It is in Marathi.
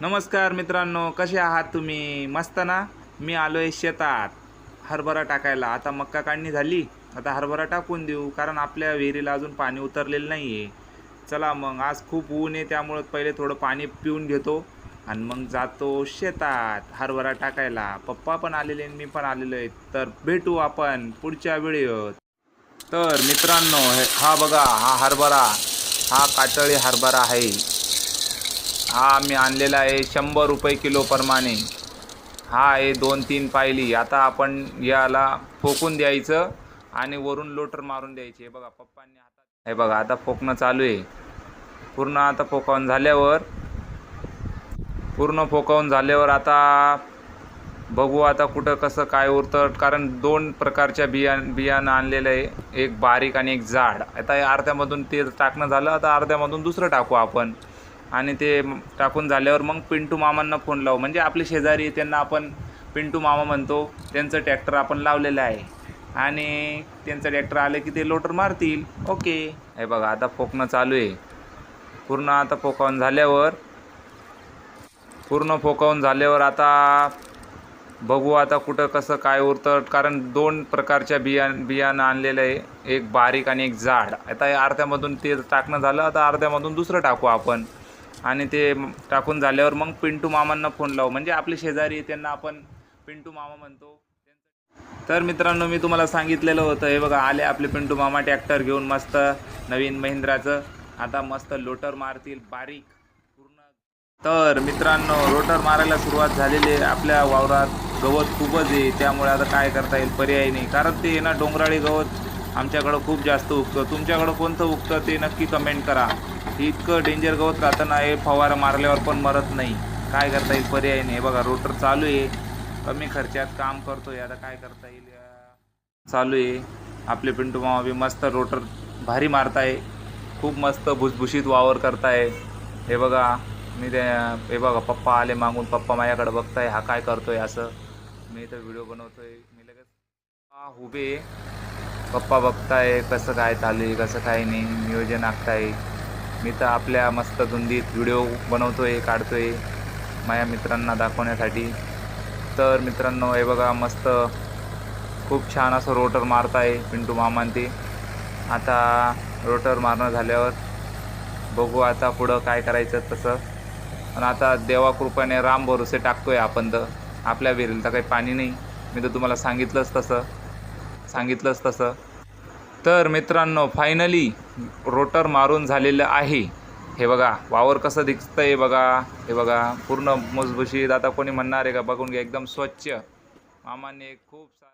नमस्कार मित्रांनो कसे आहात तुम्ही? मस्त ना? मी आलो आहे शेतात. हरभरा टाकायला. आता मक्का काढणी झाली. आता हरभरा टाकून देऊ कारण आपल्या विहिरीला अजून पाणी उतरलेलं नाही आहे चला मग आज खूप ऊन आहे त्यामुळं पहिले थोडं पाणी पिऊन घेतो. आणि मग जातो शेतात हरभरा टाकायला. पप्पा पण आलेले आणि मी पण आलेलो आहे. तर भेटू आपण पुढच्या व्हिडिओत. तर मित्रांनो हे हा बघा हा हरभरा. हा कातळी हरभरा आहे. हा मी आणलेला आहे शंभर रुपये किलो प्रमाणे. हा आहे दोन तीन पायली. आता आपण याला फोकून द्यायचं आणि वरून लोटर मारून द्यायचे. हे बघा पप्पांनी हातात हे बघा आता फोकणं चालू आहे. पूर्ण आता फोकावून झाल्यावर पूर्ण फोकावून झाल्यावर आता बघू आता कुठं कसं काय उरतं. कारण दोन प्रकारच्या बिया बियाणं आणलेलं आहे. एक बारीक आणि एक जाड. आता अर्ध्यामधून ते टाकणं झालं. आता अर्ध्यामधून दुसरं टाकू आपण. आणि ते टाकून झाल्यावर मग पिंटू मामांना फोन लावू. म्हणजे आपले शेजारी त्यांना आपण पिंटू मामा म्हणतो त्यांचं ट्रॅक्टर आपण लावलेलं आहे. आणि त्यांचं ट्रॅक्टर आलं की ते लोटर मारतील. ओके. हे बघा आता फोकणं चालू आहे. पूर्ण आता फोकावून झाल्यावर पूर्ण फोकावून झाल्यावर आता बघू आता कुठं कसं काय उरतं. कारण दोन प्रकारच्या बिया बियाणं आणलेलं आहे. एक बारीक आणि एक जाड. आता अर्ध्यामधून ते टाकणं झालं आता अर्ध्यामधून दुसरं टाकू आपण. आणि ते टाकून झाल्यावर मग पिंटू मामांना फोन लावू. म्हणजे आपले शेजारी त्यांना आपण पिंटू मामा म्हणतो. तर मित्रांनो मी तुम्हाला सांगितलेलं होतं हे बघा आले आपले पिंटू मामा ट्रॅक्टर घेऊन मस्त नवीन महिंद्राचं. आता मस्त लोटर मारतील बारीक पूर्ण. तर मित्रांनो रोटर मारायला सुरुवात झालेली आहे आपल्या वावरात. गवत खूपच आहे त्यामुळे आता काय करता येईल पर्याय नाही. कारण ते ना डोंगराळी गवत आमच्याकडं खूप जास्त उगतं. तुमच्याकडं कोणतं उगतं ते नक्की कमेंट करा. इतकं डेंजर गवत राहतं हे फवारा मारल्यावर पण मरत नाही. काय करता येईल? पर्याय नाही. हे बघा रोटर चालू आहे. कमी खर्चात काम करतोय. आता काय करता येईल? चालू आहे. आपले पिंटू मामा बी मस्त रोटर भारी मारताय. खूप मस्त भुसभुशीत वावर करताय. हे बघा मी ते हे बघा पप्पा आले मागून. पप्पा माझ्याकडे बघताय हा काय करतोय असं. मी तर व्हिडिओ बनवतोय. मी लगेच हा उभे पप्पा बघताय कसं काय चालू आहे कसं काय नाही नियोजन आखताय. मी तर आपल्या मस्त धुंदीत व्हिडिओ बनवतोय काढतोय माझ्या मित्रांना दाखवण्यासाठी. तर मित्रांनो हे बघा मस्त खूप छान असं रोटर मारताय पिंटू मामान ते. आता रोटर मारणं झाल्यावर बघू आता पुढं काय करायचं तसं. आणि आता देवा कृपाने राम भरोसे टाकतोय आपण तर. आपल्या विहिरीला तर काही पाणी नाही. मी तर तुम्हाला सांगितलंच तसं. सांगितलंच तसं. तर मित्रांनो फायनली रोटर मारून झालेलं आहे. हे बघा वावर कसं दिसतं आहे बघा. हे बघा पूर्ण मुसभुशीत आता कोणी म्हणणार आहे का? बघून घ्या एकदम स्वच्छ. मामाने खूप सा